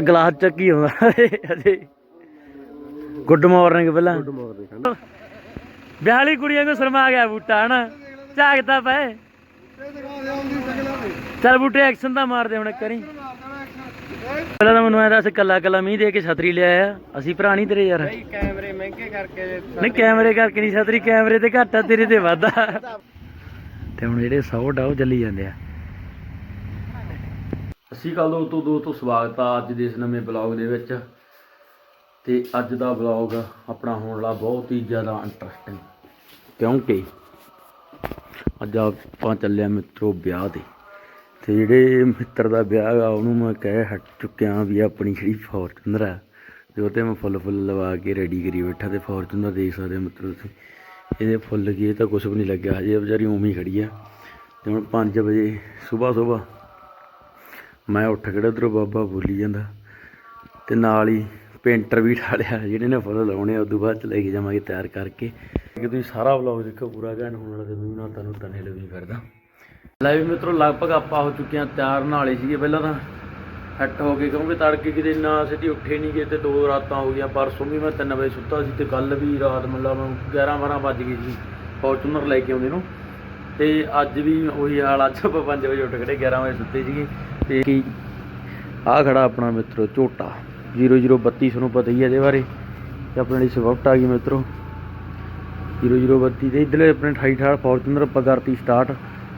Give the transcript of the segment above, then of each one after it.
Glass ਚੱਕੀ ਆਉਂਦਾ। ਅਜੇ। ਗੁੱਡ ਮਾਰਨਿੰਗ ਪਹਿਲਾਂ। ਗੁੱਡ ਮਾਰਨਿੰਗ ਵਾਲੀ ਕੁੜੀਆਂ ਨੂੰ ਸ਼ਰਮਾ ਗਿਆ ਬੂਟਾ ਹਨਾ? ਝਾਕਦਾ ਪਏ। ਚੱਲ ਬੂਟੇ ਐਕਸ਼ਨ ਤਾਂ ਮਾਰਦੇ ਹੁਣ ਕਰੀ ਪਹਿਲਾਂ ਤਾਂ ਮੈਨੂੰ ਐ ਦੱਸ ਕੱਲਾ ਕੱਲਾ ਮੀਂਹ ਦੇ ਕੇ ਛਤਰੀ ਲਿਆਇਆ। ਆ ਅਸੀਂ ਭਰਾ ਨਹੀਂ ਤੇਰੇ ਯਾਰ। ਕੈਮਰੇ ਮਹਿੰਗੇ ਕਰਕੇ ਨਹੀਂ ਕੈਮਰੇ ਕਰਕੇ ਨਹੀਂ ਛਤਰੀ ਕੈਮਰੇ ਤੇ ਘੱਟ ਆ ਤੇਰੇ ਤੇ ਵੱਧ ਤੇ ਹੁਣ ਜਿਹੜੇ ਸੌਟ ਆ ਉਹ ਚੱਲੀ ਜਾਂਦੇ ਆ। ਅਸੀਂ ਕੱਲ ਤੋਂ ਦੋ ਤੋਂ ਸਵਾਗਤ ਆ ਅੱਜ ਦੇ ਇਸ ਨਵੇਂ ਬਲੌਗ ਦੇ ਵਿੱਚ। ਤੇ ਅੱਜ ਦਾ ਬਲੌਗ ਆਪਣਾ ਹੋਣ ਵਾਲਾ ਬਹੁਤ ਹੀ ਜ਼ਿਆਦਾ ਇੰਟਰਸਟਿੰਗ ਕਿਉਂਕਿ ਅੱਜ ਆਪਾਂ ਚੱਲਿਆ ਮਿੱਤਰੋ ਵਿਆਹ ਤੇ। ਤੇ ਜਿਹੜੇ ਮਿੱਤਰ ਦਾ ਵਿਆਹ ਆ, ਉਹਨੂੰ ਮੈਂ ਕਹਿ ਹਟ ਚੁੱਕਿਆ ਵੀ ਆਪਣੀ ਜਿਹੜੀ ਫੋਰਚੂਨਰ ਆ ਜੋ ਤੇ ਮੈਂ ਫੁੱਲ ਫੁੱਲ ਲਵਾ ਕੇ ਰੈਡੀ ਕਰੀ ਬੈਠਾ ਤੇ ਫੋਰਚੂਨਰ ਦੇਖ ਸਕਦੇ ਮਿੱਤਰ ਤੁਸੀਂ। ਇਹਦੇ ਫੁੱਲ ਕੀ ਇਹ ਤਾਂ ਕੁਝ ਵੀ ਨਹੀਂ ਲੱਗਿਆ ਹਜੇ ਵਿਚਾਰੀ ਉਵੇਂ ਹੀ ਖੜੀ ਆ। ਤੇ ਹੁਣ 5 ਵਜੇ ਸਵੇਰ ਸਵੇਰ ਮੈਂ ਉੱਠ ਖੜਾ ਉੱਧਰੋਂ ਬਾਬਾ ਬੋਲੀ ਜਾਂਦਾ। ਅਤੇ ਨਾਲ ਹੀ ਪੇਂਟਰ ਵੀ ਠਾਲਿਆ ਜਿਹੜੇ ਨੇ ਫੁੱਲ ਲਾਉਣੇ ਆ, ਉਦੋਂ ਬਾਅਦ ਚ ਲੈ ਕੇ ਜਾਵਾਂਗੇ ਤਿਆਰ ਕਰਕੇ। ਕਿ ਤੁਸੀਂ ਸਾਰਾ ਵਲੌਗ ਦੇਖੋ, ਪੂਰਾ ਘੈਂਟ ਹੋਣ ਵਾਲਾ ਤੇ ਮੈਂ ਵੀ ਨਾਲ ਤੁਹਾਨੂੰ ਤਨੇ ਲਵੀ ਕਰਦਾ ਲੈ ਵੀ ਮਿੱਤਰੋ, ਲਗਭਗ ਆਪਾਂ ਹੋ ਚੁੱਕੇ ਹਾਂ ਤਿਆਰ ਨਾਲੇ ਸੀਗੇ ਪਹਿਲਾਂ ਤਾਂ। ਹੱਟ ਹੋ ਗਏ, ਕਿਉਂਕਿ ਤੜਕੇ ਕਿਤੇ ਨਾ ਸਿੱਧੀ ਉੱਠੇ ਨਹੀਂ ਗਏ ਤੇ ਦੋ ਰਾਤਾਂ ਹੋ ਗਈਆਂ। ਪਰਸੋਂ ਵੀ ਮੈਂ 3 ਵਜੇ ਸੁੱਤਾ ਸੀ ਤੇ ਕੱਲ ਵੀ ਰਾਤ ਮਤਲਬ 11 12 ਵੱਜ ਗਈ ਸੀ, ਫੋਰਚੂਨਰ ਲੈ ਕੇ ਆਉਂਦੇ ਨੂੰ। ਤੇ ਅੱਜ ਵੀ ਉਹੀ ਹਾਲ ਅੱਜ ਆਪਾਂ 5 ਵਜੇ ਉੱਠ ਖੜੇ 11 ਵਜੇ ਸੁੱਤੇ ਸੀਗੇ। ਤੇ ਕੀ ਆ ਖੜਾ ਆਪਣਾ ਮਿੱਤਰੋ ਝੋਟਾ। 0032 ਤੁਹਾਨੂੰ ਪਤਾ ਹੀ ਹੈ ਇਹਦੇ ਬਾਰੇ। ਤੇ ਆਪਣੇ ਲਈ ਸਵਿਫਟ ਆ ਗਈ ਮਿੱਤਰੋ। 0032 ਤੇ ਇਧਰਲੇ ਆਪਣੇ 28 ਠਾੜ ਫੋਰਚੂਨਰ ਆਪਾਂ ਕਰਤੀ ਸਟਾਰਟ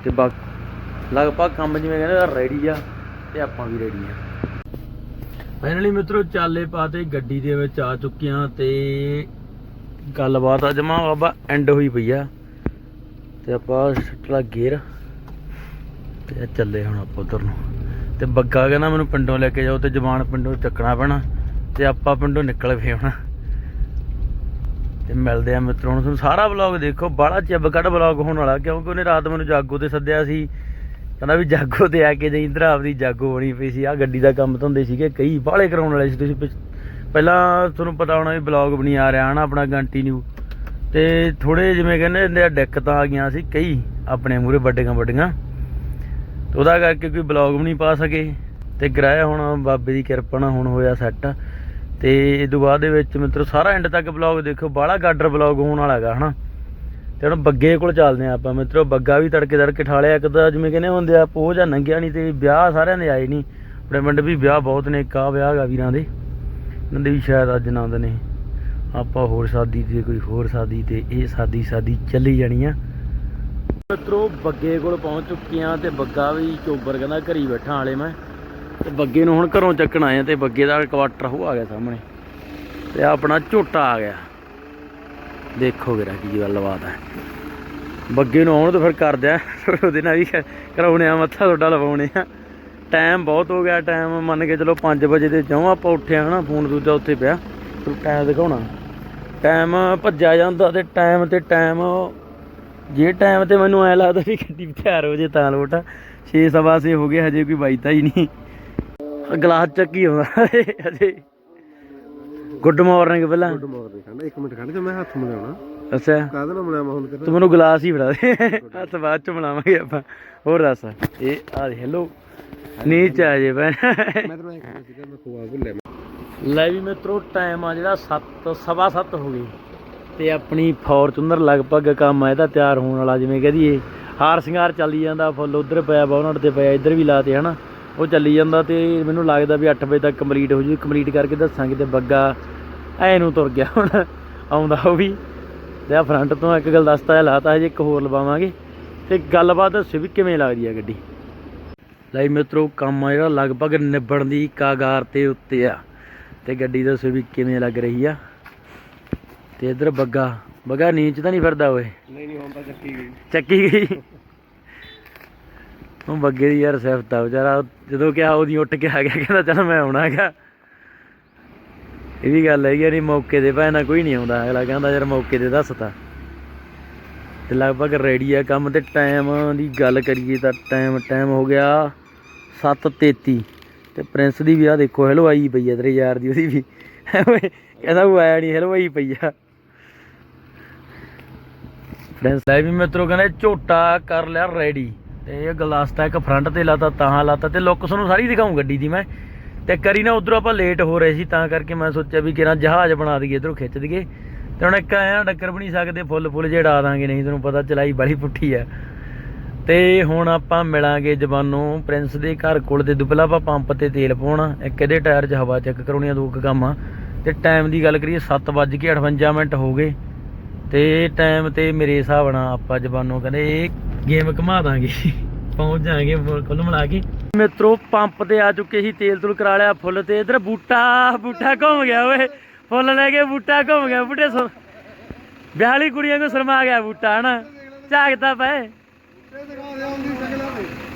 ਤੇ ਬਾਕੀ ਲਗਭਗ ਕੰਮ ਜਿਵੇਂ ਕਹਿੰਦੇ ਰੈਡੀ ਆ ਤੇ ਆਪਾਂ ਵੀ ਰੈਡੀ ਆ। ਫਾਈਨਲੀ ਮਿੱਤਰੋ ਚਾਲੇ ਪਾਤੇ ਗੱਡੀ ਦੇ ਵਿੱਚ ਆ ਚੁੱਕੇ ਆ ਤੇ ਗੱਲਬਾਤ ਆ ਜਮਾ ਬਾਬਾ ਐਂਡ ਹੋਈ ਪਈ ਆ। ਤੇ ਆਪਾਂ ਸਟਲਾ ਗੇਅਰ ਤੇ ਇਹ ਚੱਲੇ ਹੁਣ ਆਪਾਂ ਉਧਰ ਨੂੰ। ਤੇ ਬੱਗਾ ਕਹਿੰਦਾ ਮੈਨੂੰ ਪਿੰਡੋਂ ਲੈ ਕੇ ਜਾਓ ਤੇ ਜਵਾਨ ਪਿੰਡੋਂ ਚੱਕਣਾ ਪੈਣਾ ਤੇ ਆਪਾਂ ਪਿੰਡੋਂ ਨਿਕਲ ਫੇ ਹੋਣਾ। ਤੇ ਮਿਲਦੇ ਆ ਮਿੱਤਰੋ, ਹੁਣ ਤੁਹਾਨੂੰ ਸਾਰਾ ਵਲੌਗ ਦੇਖੋ, ਬਾਹਲਾ ਚੱਬ ਕੱਢ ਵਲੌਗ ਹੋਣ ਵਾਲਾ, ਕਿਉਂਕਿ ਉਹਨੇ ਰਾਤ ਮੈਨੂੰ ਜਾਗੋ ਤੇ ਸੱਦਿਆ ਸੀ। ਕਹਿੰਦਾ ਵੀ ਜਾਗੋ ਤੇ ਆ ਕੇ ਜਾਈ ਇੰਦਰ ਆਪਦੀ ਜਾਗੋ ਬਣੀ ਪਈ ਸੀ ਆ ਗੱਡੀ ਦਾ ਕੰਮ ਧੰਦੇ ਸੀਗੇ, ਕਈ ਬਾਹਲੇ ਕਰਾਉਣ ਵਾਲੇ ਸੀ ਤੁਸੀਂ ਪਿਛ- ਪਹਿਲਾਂ ਤੁਹਾਨੂੰ ਪਤਾ ਹੋਣਾ ਵੀ ਵਲੌਗ ਬਣੀ ਆ ਰਿਹਾ, ਹਨਾ, ਆਪਣਾ ਕੰਟੀਨਿਊ ਤੇ ਥੋੜੇ ਜਿਵੇਂ ਕਹਿੰਦੇ ਹੁੰਦੇ ਆ ਦਿੱਕਤਾਂ ਆ ਗਈਆਂ ਸੀ ਕਈ, ਆਪਣੇ ਮੂਰੇ ਵੱਡੀਆਂ ਵੱਡੀਆਂ ਤੇ ਉਹਦਾ ਕਰਕੇ ਕੋਈ ਬਲੌਗ ਵੀ ਨਹੀਂ ਪਾ ਸਕੇ। ਤੇ ਗ੍ਰਹਿ ਹੁਣ ਬਾਬੇ ਦੀ ਕਿਰਪਾ ਨਾਲ ਹੁਣ ਹੋਇਆ ਸੈੱਟ ਤੇ ਇਹ ਤੋਂ ਬਾਅਦ ਦੇ ਵਿੱਚ ਮਿੱਤਰੋ, ਸਾਰਾ ਐਂਡ ਤੱਕ ਬਲੌਗ ਦੇਖੋ, ਬਾਹਲਾ ਗਾਡਰ ਬਲੌਗ ਹੋਣ ਵਾਲਾ ਹੈਗਾ, ਹਨਾ। ਤੇ ਹੁਣ ਬੱਗੇ ਕੋਲ ਚੱਲਦੇ ਆ ਆਪਾਂ ਮਿੱਤਰੋ, ਬੱਗਾ ਵੀ ਤੜਕੇ ਤੜਕੇ ਠਾਲਿਆ ਇੱਕ ਤਾਂ ਜਿਵੇਂ ਕਹਿੰਦੇ ਹੁੰਦੇ ਆ ਪੋਹ ਜਾਂ ਨੰਗਿਆ ਨਹੀਂ ਤੇ ਵਿਆਹ ਸਾਰਿਆਂ ਦੇ ਆਏ ਨਹੀਂ। ਆਪਣੇ ਪਿੰਡ ਵੀ ਵਿਆਹ ਬਹੁਤ ਨੇ ਕਾ ਵਿਆਹ ਹੈਗਾ ਵੀਰਾਂ ਦੇ। ਇਹਨਾਂ ਦੇ ਵੀ ਸ਼ਾਇਦ ਅੱਜ ਆਨੰਦ ਨੇ। ਆਪਾਂ ਹੋਰ ਸਾਦੀ ਤੇ, ਕੋਈ ਹੋਰ ਸਾਦੀ ਤੇ, ਇਹ ਸਾਦੀ ਸਾਦੀ ਚੱਲੀ ਜਾਣੀ ਆ। ਮਿੱਤਰੋ, ਬੱਗੇ ਕੋਲ ਪਹੁੰਚ ਚੁੱਕੇ ਆ ਤੇ ਬੱਗਾ ਵੀ ਚੋਬਰ ਕਹਿੰਦਾ ਘਰੀ ਬੈਠਾ ਹਾਲੇ ਮੈਂ। ਤੇ ਬੱਗੇ ਨੂੰ ਹੁਣ ਘਰੋਂ ਚੱਕਣ ਆਏ ਆ ਤੇ ਬੱਗੇ ਦਾ ਕੁਆਟਰ ਹੋ ਆ ਗਿਆ ਸਾਹਮਣੇ। ਤੇ ਆਹ ਆਪਣਾ ਝੋਟਾ ਆ ਗਿਆ। ਦੇਖੋ ਵੀਰਾ ਕੀ ਗੱਲਬਾਤ ਹੈ। ਬੱਗੇ ਨੂੰ ਆਉਣ ਤੋਂ ਫਿਰ ਕਰਦੇ ਆ। ਉਹਦੇ ਨਾਲ ਵੀ ਕਰਾਉਣੇ ਆ ਮੱਥਾ ਤੁਹਾਡਾ ਲਵਾਉਣੇ ਆ। ਟਾਈਮ ਬਹੁਤ ਹੋ ਗਿਆ ਟਾਈਮ ਮੰਨ ਕੇ ਚਲੋ 5 ਵਜੇ ਦੇ ਜਿਉਂ ਆਪਾਂ ਉੱਠੇ ਹਨਾ, ਫੋਨ ਦੂਜਾ ਉੱਥੇ ਪਿਆ। ਤੁਹਾਨੂੰ ਟਾਈਮ ਦਿਖਾਉਣਾ। ਟਾਈਮ ਭੱਜਿਆ ਜਾਂਦਾ ਤੇ ਟਾਈਮ ਤੇ ਟਾਈਮ ਜੇ ਟਾਈਮ ਤੇ ਮੈਨੂੰ ਐ ਲੱਗਦਾ ਵੀ ਗੱਡੀ ਤਿਆਰ ਹੋ ਜੇ ਤਾਂ ਲੋਟ 6 ਸਵਾ ਛੇ ਹੋ ਗਏ ਹਜੇ ਕੋਈ ਬਾਈਤਾ ਹੀ ਨਹੀਂ। ਗਲਾਸ ਚੱਕੀ ਆਉਂਦਾ। ਹਜੇ। ਗੁੱਡ ਮਾਰਨਿੰਗ ਪਹਿਲਾਂ। ਗੁੱਡ ਮਾਰਨਿੰਗ ਹਨ ਇੱਕ ਮਿੰਟ ਖੜ ਜਾ ਮੈਂ ਹੱਥ ਮਿਲਾਉਣਾ। ਅੱਛਾ। ਕਾਹਦੇ ਨਾਲ ਮਿਲਾਵਾਂ ਹੁਣ ਤੇਰਾ ਤੂੰ ਮੈਨੂੰ ਗਲਾਸ ਹੀ ਫੜਾ ਦੇ। ਹੱਥ ਬਾਅਦ ਚ ਮਿਲਾਵਾਂਗੇ ਆਪਾਂ। ਹੋਰ ਦੱਸ। ਇਹ ਆ ਹੈਲੋ ਨੀਚ ਆ ਜੇ ਭੈਣ। ਮੈਂ ਤੈਨੂੰ ਇੱਕ ਮਿੰਟ ਸੀਗਾ ਮੈਂ ਖਵਾ ਭੁੱਲਿਆ ਲੈ ਵੀ ਮਿੱਤਰੋ ਟਾਈਮ ਆ ਜਿਹੜਾ 7 ਸਵਾ 7 ਹੋ ਗਈ ਤੇ ਆਪਣੀ ਫੋਰਚੂਨਰ ਲਗਭਗ ਕੰਮ ਆ, ਇਹਦਾ ਤਿਆਰ ਹੋਣ ਵਾਲਾ, ਜਿਵੇਂ ਕਹਦੀਏ ਹਾਰ ਸ਼ਿੰਗਾਰ ਚੱਲੀ ਜਾਂਦਾ, ਫੁੱਲ ਉਧਰ ਪਿਆ ਬੌਨਟ ਤੇ ਪਿਆ, ਇੱਧਰ ਵੀ ਲਾਤੇ, ਹਨਾ? ਉਹ ਚੱਲੀ ਜਾਂਦਾ ਤੇ ਮੈਨੂੰ ਲੱਗਦਾ ਵੀ 8 ਵਜੇ ਤੱਕ ਕੰਪਲੀਟ ਹੋ ਜੂ ਕੰਪਲੀਟ ਕਰਕੇ ਦੱਸਾਂਗੇ ਤੇ ਬੱਗਾ ਐ ਨੂੰ ਤੁਰ ਗਿਆ ਹੁਣ, ਆਉਂਦਾ ਉਹ ਵੀ। ਤੇ ਆ ਫਰੰਟ ਤੋਂ ਇੱਕ ਗੱਲ ਦੱਸਤਾ ਲਾਤਾ, ਹਜੇ ਇੱਕ ਹੋਰ ਲਵਾਵਾਂਗੇ। ਤੇ ਗੱਲਬਾਤ ਦੱਸੋ ਵੀ ਕਿਵੇਂ ਲੱਗਦੀ ਆ ਗੱਡੀ? ਲੈ ਮਿੱਤਰੋ, ਕੰਮ ਆ ਜਿਹੜਾ, ਲਗਭਗ ਨਿਬੜਨ ਦੀ ਕਾਗਾਰ ਤੇ ਉੱਤੇ ਆ। ਤੇ ਗੱਡੀ ਦੱਸੋ ਵੀ ਕਿਵੇਂ ਲੱਗ ਰਹੀ ਆ? ਤੇ ਇਧਰ ਬੱਗਾ। ਬੱਗਾ ਨੀਚ ਤਾਂ ਨਹੀਂ ਫਿਰਦਾ ਓਏ। ਨਹੀਂ ਨਹੀਂ ਹੁਣ ਤਾਂ ਚੱਕੀ ਗਈ। ਚੱਕੀ ਗਈ। ਉਹ ਬੱਗੇ ਦੀ ਯਾਰ ਸਿਫਤ ਆ ਵਿਚਾਰਾ। ਜਦੋਂ ਕਿਹਾ ਉਹਦੀ ਉੱਠ ਕੇ ਆ ਗਿਆ ਕਹਿੰਦਾ ਚੱਲ ਮੈਂ ਆਉਣਾ ਹੈਗਾ। ਇਹ ਵੀ ਗੱਲ ਹੈਗੀ ਨਹੀਂ ਮੌਕੇ ਤੇ ਭੈਣਾ ਕੋਈ ਨਹੀਂ ਆਉਂਦਾ। ਅਗਲਾ ਕਹਿੰਦਾ ਯਾਰ ਮੌਕੇ ਤੇ ਦੱਸਤਾ ਤੇ। ਲਗਭਗ ਰੈਡੀ ਆ ਕੰਮ ਤੇ ਟਾਈਮ ਦੀ ਗੱਲ ਕਰੀਏ ਤਾਂ ਟਾਈਮ ਟਾਈਮ ਹੋ ਗਿਆ 7:33 ਤੇ ਪ੍ਰਿੰਸ ਦੀ ਵੀ ਆ ਦੇਖੋ ਹਲਵਾਈ ਪਈ ਆ ਤੇਰੇ ਯਾਰ ਦੀ ਉਹਦੀ ਵੀ। ਕਹਿੰਦਾ ਉਹ ਆਇਆ ਨਹੀਂ ਹਲਵਾਈ ਪਈ ਆ। ਫਰੈਂਡਸ ਲੈ ਵੀ ਮਿੱਤਰੋ ਕਹਿੰਦੇ ਝੋਟਾ ਕਰ ਲਿਆ ਰੈਡੀ ਤੇ ਇਹ ਗਲਾਸ ਇੱਕ ਫਰੰਟ ਤੇ ਲਾਤਾ ਤਾਂ ਲਾਤਾ ਤੇ ਲੁੱਕ ਤੁਹਾਨੂੰ ਸਾਰੀ ਦਿਖਾਉਂ ਗੱਡੀ ਦੀ ਮੈਂ। ਤੇ ਕਰੀ ਨਾ ਉਧਰੋਂ ਆਪਾਂ ਲੇਟ ਹੋ ਰਹੇ ਸੀ, ਤਾਂ ਕਰਕੇ ਮੈਂ ਸੋਚਿਆ ਵੀ ਕਿਰਾਂ ਜਹਾਜ਼ ਬਣਾ ਦਈਏ, ਇਧਰੋਂ ਖਿੱਚ ਦਈਏ। ਤੇ ਹੁਣ ਇੱਕ ਆਇਆ ਡੱਕਰ ਵੀ ਨਹੀਂ ਸਕਦੇ, ਫੁੱਲ ਫੁੱਲ ਜਿਹੜਾ ਦਾਂਗੇ, ਨਹੀਂ ਤੁਹਾਨੂੰ ਪਤਾ ਚਲਾਈ ਬੜੀ ਪੁੱਠੀ ਆ। ਤੇ ਹੁਣ ਆਪਾਂ ਮਿਲਾਂਗੇ ਜਵਾਨੋਂ ਪ੍ਰਿੰਸ ਦੇ ਘਰ ਕੋਲ ਦੇ ਦੁਪਲਾ ਆਪਾਂ ਪੰਪ ਤੇ ਤੇਲ ਪਾਉਣਾ, ਇੱਕ ਇਹਦੇ ਟਾਇਰ 'ਚ ਹਵਾ ਚੈੱਕ ਕਰਾਉਣੀ ਆ, ਦੋ ਕੁ ਕੰਮ ਆ ਤੇ ਟਾਈਮ ਦੀ ਗੱਲ ਕਰੀਏ 7:58 ਮਿੰਟ ਹੋ ਗਏ। ਤੇ ਟਾਈਮ ਤੇ ਮੇਰੇ ਹਿਸਾਬ ਨਾਲ ਆਪਾਂ ਜਵਾਨੋਂ ਕਹਿੰਦੇ ਇਹ ਗੇਮ ਘੁਮਾ ਦਾਂਗੇ। ਪਹੁੰਚ ਜਾਾਂਗੇ ਕੁੱਲ ਮਿਲਾ ਕੇ। ਮਿੱਤਰੋ ਪੰਪ ਤੇ ਆ ਚੁੱਕੇ ਸੀ, ਤੇਲ ਤੁਲ ਕਰਾ ਲਿਆ, ਫੁੱਲ ਤੇ ਇਧਰ ਬੂਟਾ ਬੂਟਾ ਘੁੰਮ ਗਿਆ ਓਏ। ਫੁੱਲ ਲੈ ਕੇ ਬੂਟਾ ਘੁੰਮ ਗਿਆ, ਬੂਟੇ ਸੋ ਵਿਆਹਲੀ ਕੁੜੀਆਂ ਕੋ ਸ਼ਰਮਾ ਗਿਆ ਬੂਟਾ, ਹਨਾ? ਝਾਕਦਾ ਪਏ।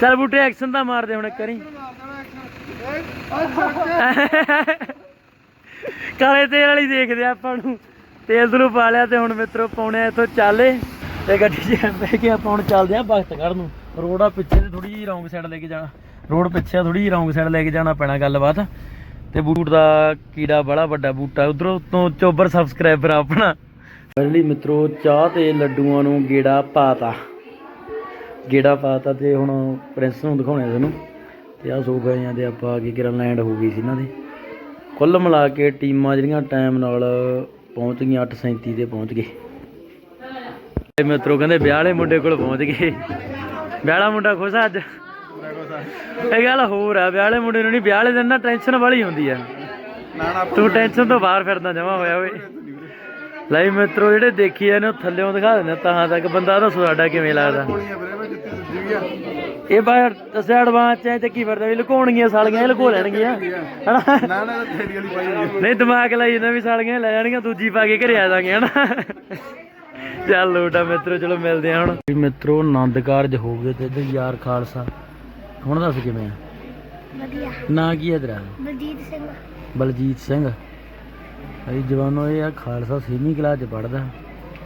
ਚੱਲ ਬੂਟੇ ਐਕਸ਼ਨ ਤਾਂ ਮਾਰਦੇ ਹੁਣ ਕਰੀ ਕਾਲੇ ਤੇਲ ਵਾਲੀ ਦੇਖਦੇ ਆਪਾਂ ਨੂੰ। ਤੇਲ ਤਲੂ ਪਾ ਲਿਆ ਤੇ ਹੁਣ ਮਿੱਤਰੋ ਪਾਉਣੇ ਇੱਥੋਂ ਚਾਲੇ ਤੇ ਗੱਡੀ 'ਚ ਬਹਿ ਕੇ ਆਪਾਂ ਹੁਣ ਚੱਲਦੇ ਆ ਬਖਤਗੜ੍ਹ ਨੂੰ। ਰੋਡ ਆ ਪਿੱਛੇ ਤੇ ਥੋੜੀ ਜਿਹੀ ਰੌਂਗ ਸਾਈਡ ਲੈ ਕੇ ਜਾਣਾ। ਰੋਡ ਪਿੱਛੇ ਥੋੜੀ ਜਿਹੀ ਰੌਂਗ ਸਾਈਡ ਲੈ ਕੇ ਜਾਣਾ ਪੈਣਾ ਗੱਲਬਾਤ। ਤੇ ਬੂਟ ਦਾ ਕੀੜਾ ਬੜਾ ਵੱਡਾ ਬੂਟਾ ਉਧਰੋਂ ਉੱਤੋਂ ਚੋਬਰ ਸਬਸਕ੍ਰਾਈਬਰ ਆਪਣਾ। ਪਹਿਲੀ ਮਿੱਤਰੋ ਚਾਹ ਤੇ ਲੱਡੂਆਂ ਨੂੰ ਗੇੜਾ ਪਾਤਾ। ਗੇੜਾ ਪਾਤਾ ਤੇ ਹੁਣ ਪ੍ਰਿੰਸ ਨੂੰ ਦਿਖਾਉਣੇ ਤੁਹਾਨੂੰ। ਤੇ ਆ ਸੋ ਗਏ ਆ ਤੇ ਆਪਾਂ ਅੱਗੇ ਕਿਰਨ ਲੈਂਡ ਹੋ ਗਈ ਸੀ ਇਹਨਾਂ ਦੇ। ਕੁੱਲ ਮਿਲਾ ਕੇ ਟੀਮਾਂ ਜਿਹੜੀਆਂ ਟਾਈਮ ਨਾਲ ਪਹੁੰਚ ਗਈਆਂ 8:37 ਤੇ ਪਹੁੰਚ ਗਏ ਤੇ ਮਿੱਤਰੋ ਕਹਿੰਦੇ ਵਿਆਹ ਵਾਲੇ ਮੁੰਡੇ ਕੋਲ ਪਹੁੰਚ ਗਏ। ਵਿਆਹ ਮੁੰਡਾ ਖੁਸ਼ ਆ ਅੱਜ? ਇਹ ਗੱਲ ਹੋਰ ਆ ਵਿਆਹ ਵਾਲੇ ਮੁੰਡੇ ਨੂੰ ਨਹੀਂ ਵਿਆਹ ਵਾਲੇ ਦਿਨ ਨਾ ਟੈਨਸ਼ਨ ਵਾਲੀ ਹੁੰਦੀ ਆ। ਤੂੰ ਟੈਨਸ਼ਨ ਤੋਂ ਬਾਹਰ ਫਿਰਦਾ ਜਮਾ ਹੋਇਆ ਓਏ। ਲਈ ਮਿੱਤਰੋ, ਜਿਹੜੇ ਦੇਖੀ ਆ ਨੇ ਉਹ ਥੱਲਿਓਂ ਦਿਖਾ ਦਿੰਦੇ ਤਾਂ ਤੱਕ ਬੰਦਾ ਦੱਸੋ ਸਾਡਾ ਕਿਵੇਂ ਲੱਗਦਾ। ਆ ਇਹ ਬਾਹਰ ਦੱਸਿਆ ਐਡਵਾਂਸ ਚ ਐ ਤੇ ਕੀ ਫਿਰਦਾ ਵੀ ਲੁਕਾਉਣਗੀਆਂ ਸਾਲੀਆਂ ਇਹ ਲੁਕੋ ਲੈਣਗੀਆਂ। ਹਨਾ? ਨਾ ਨਾ ਥੇੜੀ ਵਾਲੀ ਪਾਈ ਹੋਈ ਨਹੀਂ ਦਿਮਾਗ ਲਾਈ ਜਾਂਦਾ ਵੀ ਸਾਲੀਆਂ ਲੈ ਜਾਣਗੀਆਂ ਦੂਜੀ ਪਾ ਕੇ ਘਰੇ ਆ ਜਾਾਂਗੇ ਹਨਾ? ਚੱਲ ਲੋਟਾ ਮਿੱਤਰੋ ਚਲੋ ਮਿਲਦੇ ਆ ਹੁਣ। ਵੀ ਮਿੱਤਰੋ ਆਨੰਦ ਕਾਰਜ ਹੋ ਗਏ ਤੇ ਇੱਧਰ ਯਾਰ ਖਾਲਸਾ। ਹੁਣ ਦੱਸ ਕਿਵੇਂ ਆ? ਵਧੀਆ। ਨਾਂ ਕੀ ਹੈ ਤੇਰਾ? ਬਲਜੀਤ ਸਿੰਘ। ਬਲਜੀਤ ਸਿੰਘ। ਅਈ ਜਵਾਨੋ ਇਹ ਆ ਖਾਲਸਾ ਛੇਵੀਂ ਕਲਾਸ ਚ ਪੜਦਾ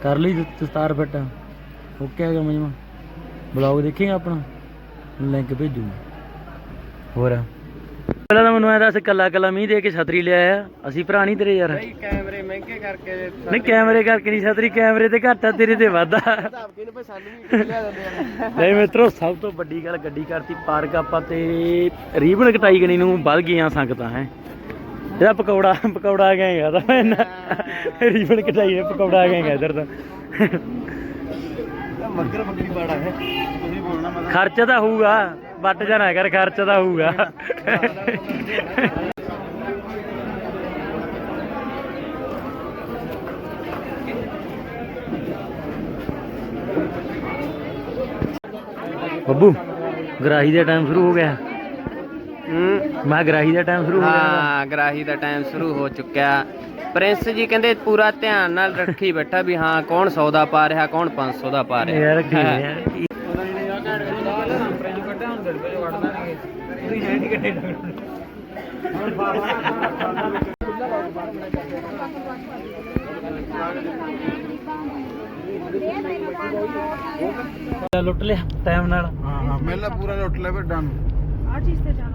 ਕਰ ਲਈ ਦਸਤਾਰ ਫਿੱਟ। ਓਕੇ ਹੈਗਾ ਮਜਮਾ ਬਲੌਗ ਦੇਖੇਗਾ ਆਪਣਾ? ਲਿੰਕ ਭੇਜੂਗਾ। ਹੋਰ? ਪਹਿਲਾਂ ਤਾਂ ਮੈਨੂੰ ਐ ਦੱਸ ਕੱਲਾ ਕੱਲਾ ਮੀਂਹ ਦੇ ਕੇ ਛਤਰੀ ਲਿਆਇਆ ਆ। ਅਸੀਂ ਭਰਾ ਨਹੀਂ ਤੇਰੇ ਯਾਰ। ਕੈਮਰੇ ਮਹਿੰਗੇ ਕਰਕੇ ਨਹੀਂ ਕੈਮਰੇ ਕਰਕੇ ਨਹੀਂ ਛਤਰੀ ਕੈਮਰੇ ਤੇ ਘੱਟ ਆ ਤੇਰੇ ਤੇ ਵੱਧ ਆ। ਧਾਪਕੇ ਨੂੰ ਸਾਨੂੰ ਵੀ ਲਿਆ ਦਿੰਦੇ ਆ ਨਹੀਂ ਮਿੱਤਰੋ ਸਭ ਤੋਂ ਵੱਡੀ ਗੱਲ ਗੱਡੀ ਕਰਤੀ ਪਾਰਕ ਆਪਾਂ ਤੇ ਰੀਬਨ ਕਟਾਈ ਗਣੀ ਨੂੰ ਵੱਧ ਗਈਆਂ ਸੰਗਤਾਂ ਹੈ। ਇਹਦਾ ਪਕੌੜਾ ਪਕੌੜਾ ਗਏਗਾ ਤਾਂ ਇਹਨਾਂ ਰੀਬਨ ਕਟਾਈ ਨੇ ਪਕੌੜਾ ਗਏਗਾ ਇਧਰ ਤਾਂ। ਮੱਗਰ ਬੱਕਰੀ ਬਾੜਾ ਹੈ। ਤੁਸੀਂ ਬੋਲਣਾ ਮੈਂ ਖਰਚਾ ਤਾਂ ਹੋਊਗਾ, ਵੱਟ ਜਾਣਾ ਕਰ ਖਰਚਾ ਤਾਂ ਹੋਊਗਾ। ਬੱਬੂ, ਗਰਾਹੀ ਦਾ ਟਾਈਮ ਸ਼ੁਰੂ ਹੋ ਗਿਆ। ਮੈਂ ਗਰਾਹੀ ਦਾ ਟਾਈਮ ਸ਼ੁਰੂ ਹੋ ਗਿਆ ਹਾਂ ਗਰਾਹੀ ਦਾ ਟਾਈਮ ਸ਼ੁਰੂ ਹੋ ਚੁੱਕਿਆ। ਪ੍ਰਿੰਸ ਜੀ ਕਹਿੰਦੇ ਪੂਰਾ ਧਿਆਨ ਨਾਲ ਰੱਖੀ ਬੈਠਾ ਵੀ ਹਾਂ ਕੌਣ 100 ਦਾ ਪਾ ਰਿਹਾ ਕੌਣ 500 ਦਾ ਪਾ ਰਿਹਾ। ਯਾਰ ਕੀ ਕੀ- ਲੁੱਟ ਲਿਆ ਟਾਈਮ ਨਾਲ। ਹਾਂ ਹਾਂ। ਮੇਲਾ ਪੂਰਾ ਲੁੱਟ ਲੈ ਵੱਡਾ ਨੂੰ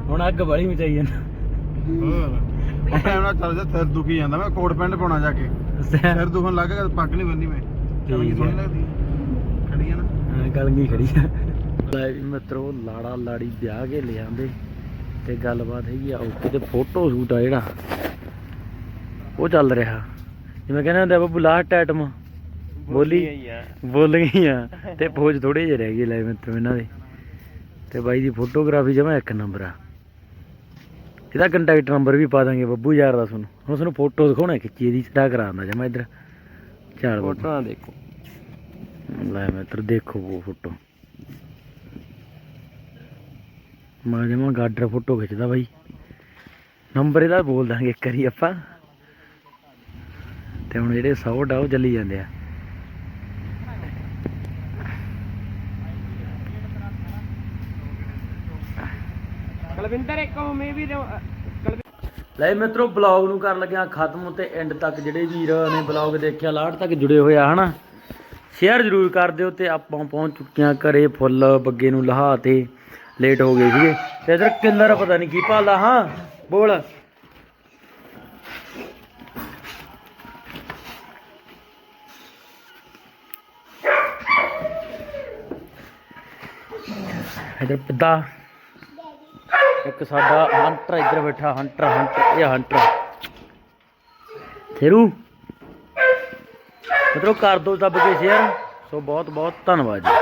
ਹੁਣ ਅੱਗ ਬੜੀ ਮਚਾਈ ਜਾਂਦਾ ਹੋਰ। ਟਾਈਮ ਨਾਲ ਚੱਲ ਜਾ ਸਿਰ ਦੁਖੀ ਜਾਂਦਾ। ਮੈਂ ਕੋਟ ਪੈਂਟ ਪਾਉਣਾ ਜਾ ਕੇ। ਸਿਰ ਦੁਖਣ ਲੱਗ ਗਿਆ ਪੱਗ ਨਹੀਂ ਬੰਨੀ ਮੈਂ। ਸੋਹਣੀ ਲੱਗਦੀ। ਖੜੀ ਆ ਨਾ। ਹਾਂ, ਗਲਗੀ ਖੜੀ ਆ। ਲੈ ਵੀ ਮਿੱਤਰੋ ਲਾੜਾ ਲਾੜੀ ਵਿਆਹ ਕੇ ਲਿਆਂਦੇ ਤੇ ਗੱਲਬਾਤ ਹੈਗੀ ਆ ਓਕੇ ਤੇ ਫੋਟੋ ਸ਼ੂਟ ਆ ਜਿਹੜਾ। ਉਹ ਚੱਲ ਰਿਹਾ। ਜਿਵੇਂ ਕਹਿੰਦੇ ਹੁੰਦੇ ਆ ਬੱਬੂ ਲਾਸਟ ਆਈਟਮ ਬੋਲੀ। ਬੋਲ ਗਈ ਆ। ਤੇ ਪੋਜ ਥੋੜੇ ਜਿਹੇ ਰਹਿ ਗਏ ਲੈ ਮਿੱਤਰੋ ਇਹਨਾਂ ਦੇ। ਤੇ ਬਾਈ ਦੀ ਫੋਟੋਗ੍ਰਾਫੀ ਜਮਾ ਇੱਕ ਨੰਬਰ ਆ। ਇਹਦਾ ਕੰਟੈਕਟ ਨੰਬਰ ਵੀ ਪਾ ਦਾਂਗੇ ਬੱਬੂ ਯਾਰ ਦਾ ਤੁਹਾਨੂੰ। ਹੁਣ ਤੁਹਾਨੂੰ ਫੋਟੋ ਦਿਖਾਉਣਾ ਖਿੱਚੀ ਇਹਦੀ ਸਟਾ ਕਰਾਉਂਦਾ ਜਮਾ ਇੱਧਰ। ਬੱਬੂ। ਫੋਟੋਆਂ ਦੇਖੋ। ਲੈ ਮਿੱਤਰ ਦੇਖੋ ਉਹ ਫੋਟੋ ਮੈਂ ਜਮਾ ਗਾਡਰ ਫੋਟੋ ਖਿੱਚਦਾ ਬਾਈ। ਨੰਬਰ ਇਹਦਾ ਬੋਲ ਦਾਂਗੇ ਇੱਕ ਵਾਰੀ ਆਪਾਂ। ਤੇ ਹੁਣ ਜਿਹੜੇ 100 ਡਾ ਉਹ ਚੱਲੀ ਜਾਂਦੇ ਆ। ਕਲਵਿੰਦਰ ਇੱਕ ਮੈਂ ਵੀ ਲੈ ਮਿੱਤਰੋ ਬਲੌਗ ਨੂੰ ਕਰਨ ਲੱਗਿਆ ਖਤਮ ਤੇ ਐਂਡ ਤੱਕ ਜਿਹੜੇ ਵੀਰ ਨੇ ਬਲੌਗ ਦੇਖਿਆ ਲਾੜ ਤੱਕ ਜੁੜੇ ਹੋਏ ਆ, ਹਨਾ? ਸ਼ੇਅਰ ਜ਼ਰੂਰ ਕਰ ਦਿਓ ਤੇ ਆਪਾਂ ਪਹੁੰਚ ਚੁੱਕੇ ਆ ਘਰੇ ਫੁੱਲ ਬੱਗੇ ਨੂੰ ਲਹਾ ਤੇ ਲੇਟ ਹੋ ਗਏ ਸੀਗੇ। ਤੇ ਇਧਰ ਕਿੱਲਰ ਪਤਾ ਨਹੀਂ ਕੀ ਭਾਲਾ ਹਾਂ? ਬੋਲ। ਇਧਰ ਪਿੱਦਾ। ਇੱਕ ਸਾਡਾ ਹੰਟਰ ਇੱਧਰ ਬੈਠਾ ਹੰਟਰ ਹੰਟਰ ਇਹ ਹੰਟਰ ਥੇਰੂ। ਮਿੱਤਰੋ ਕਰ ਦੋ ਦੱਬ ਕੇ ਸ਼ੇਅਰ ਸੋ ਬਹੁਤ ਬਹੁਤ ਧੰਨਵਾਦ ਜੀ।